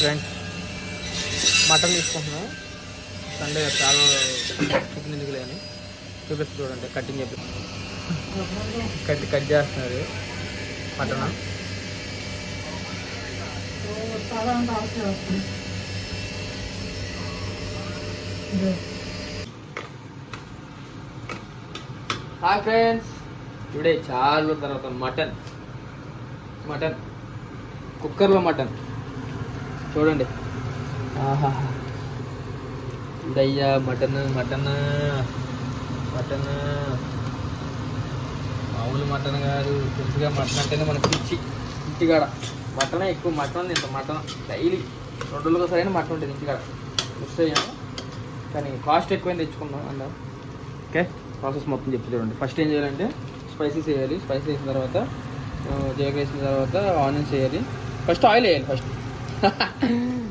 Friends. Mutton తీసుకుంటున్నాం. Sunday చాలా chicken ఎందుకు లేని చూపిస్తూ చూడండి కటింగ్ చెప్పి. కట్ కట్ చేస్తున్నారు మటన్. Hi friends. టుడే చాలా తర్వాత మటన్. మటన్. కుక్కర్లో మటన్. చూడండి. ఆహా. ఇదయ్యా మటన్ మటన్. మటన్. మామూలు మటన్ కాదు. తెలుసుగా మటన్ అంటేనే మనకి పిచ్చి ఇంటికాడ మటనే ఎక్కువ మటన్ ఇంత మటన్. డైలీ రెండు రోజులకు సరైన మటన్ ఉంటుంది ఇంటికాడ మిస్ అయ్యాము కానీ కాస్ట్ ఎక్కువైంది తెచ్చుకున్నాం అందరం ఓకే. ప్రాసెస్ మొత్తం చెప్పి చూడండి. ఫస్ట్ ఏం చేయాలంటే స్పైసీస్ వేయాలి. స్పైసీ వేసిన తర్వాత జీలకర్ర వేసిన తర్వాత ఆనియన్స్ వేయాలి. ఫస్ట్ ఆయిల్ వేయాలి ఫస్ట్.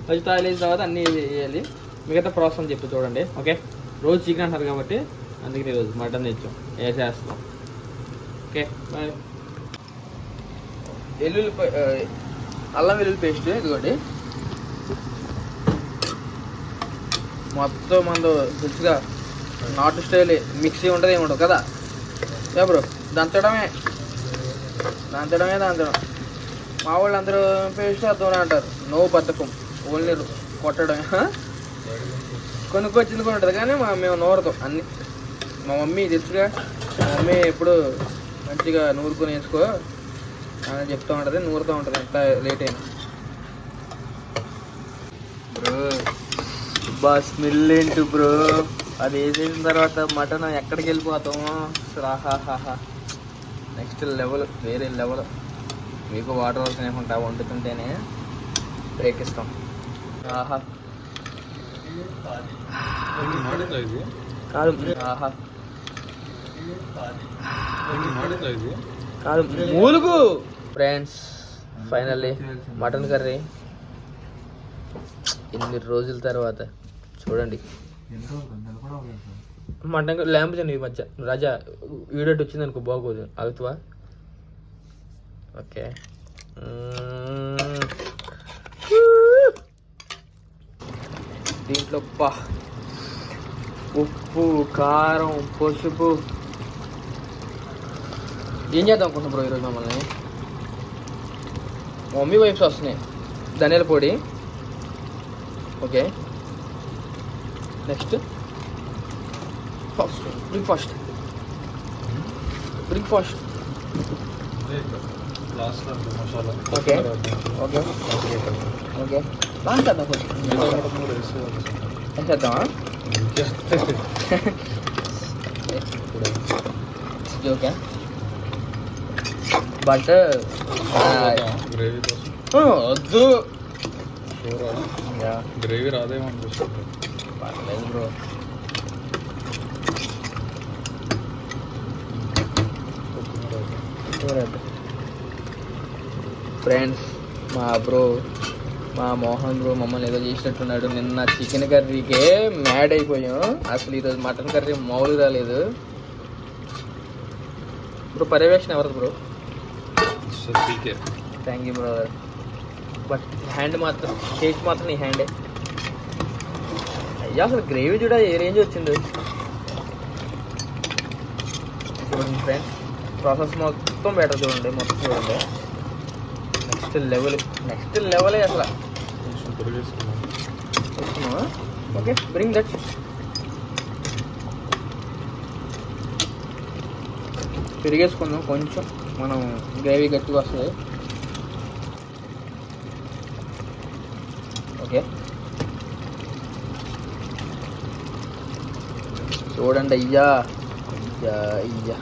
ఫస్ట్ ఆయిల్ వేసిన తర్వాత అన్నీ వేయాలి. మిగతా ప్రాసెస్ చెప్పి చూడండి. ఓకే? రోజు చికెన్ అంటారు కాబట్టి అందుకని ఈరోజు మటన్ తెచ్చాం. వేసేస్తాం ఓకే? బాయ్. వెల్లుల్లి అల్లం వెల్లుల్లి పేస్ట్ ఇదిగోండి. మొత్తం మందు తెలుసుగా నాటు స్టైల్ మిక్సీ ఉంటుంది ఏమి ఉండదు కదా? ఏ బ్రో? దంచడమే. దంచడమే దంచడం. మా వాళ్ళు అందరూ పేస్ట్ అంటారు. నో బద్ధకం ఓన్లీ కొట్టడం. కొనుక్కొచ్చింది కూడా ఉంటుంది కానీ మా మేము నూరతాం అన్ని మా మమ్మీ తెలుసుగా మా మమ్మీ ఎప్పుడు మంచిగా నూరుకొని వేసుకో అని చెప్తూ ఉంటుంది నూరుతూ ఉంటుంది ఎంత లేట్ అయినా. బ్రో బా స్మెల్ ఏంటి బ్రో? అది వేసేసిన తర్వాత మటన్ ఎక్కడికి వెళ్ళిపోతాము నెక్స్ట్ లెవెల్ వేరే లెవెల్. మీకు వాటర్ వస్తున్నాయనుకుంటా వండుతుంటేనే బ్రేక్ ఇస్తాం ఆహా. కాదు ఆహా. కాదు మూలుగు. Friends finally mutton curry. ఎనిమిది రోజుల తర్వాత చూడండి. మటన్ ల్యాంప్ ఈ మధ్య. రాజా వీడియోటి వచ్చింది అనుకో బాగోదు. అవుతావా ఓకే. దీంట్లో పా. ఉప్పు కారం పసుపు. ఏం చేద్దాం అనుకుంటున్నాం బ్రో ఈరోజు మమ్మల్ని? మమ్మీ వైఫ్స్ వస్తున్నాయి. ధనియాల పొడి. Okay. Next. First. Bring first bring first okay okay okay బాగా చేద్దాం కొంచెం చేద్దామా ఓకే బట్ వద్దు గ్రేవీ రాదేమో అనిపిస్తుంది పర్లేదు బ్రో ఫ్రెండ్స్ మా బ్రో మా మోహన్ బ్రో మమ్మల్ని ఏదో చేసినట్టున్నాడు. నిన్న చికెన్ కర్రీకే మ్యాడ్ అయిపోయాం. అసలు ఈరోజు మటన్ కర్రీ మామూలు రాలేదు. బ్రో పర్యవేక్షణ ఎవరు bro thank you brother but hand మాత్రం కేక్ మాత్రం నీ హ్యాండే అయ్యా అసలు గ్రేవీ చూడ ఏ రేంజ్ వచ్చింది? చూడండి ఫ్రెండ్స్ ప్రాసెస్ మొత్తం బెటర్ చూడండి మొత్తం చూడండి. నెక్స్ట్ లెవెల్ నెక్స్ట్ లెవెలే అసలు. ఓకే బ్రింగ్ దట్ పెరిగేసుకుందాం కొంచెం మనం గ్రేవీ గట్టిగా వస్తుంది. ఓకే. చూడండి అయ్యా. అయ్యా అయ్యా.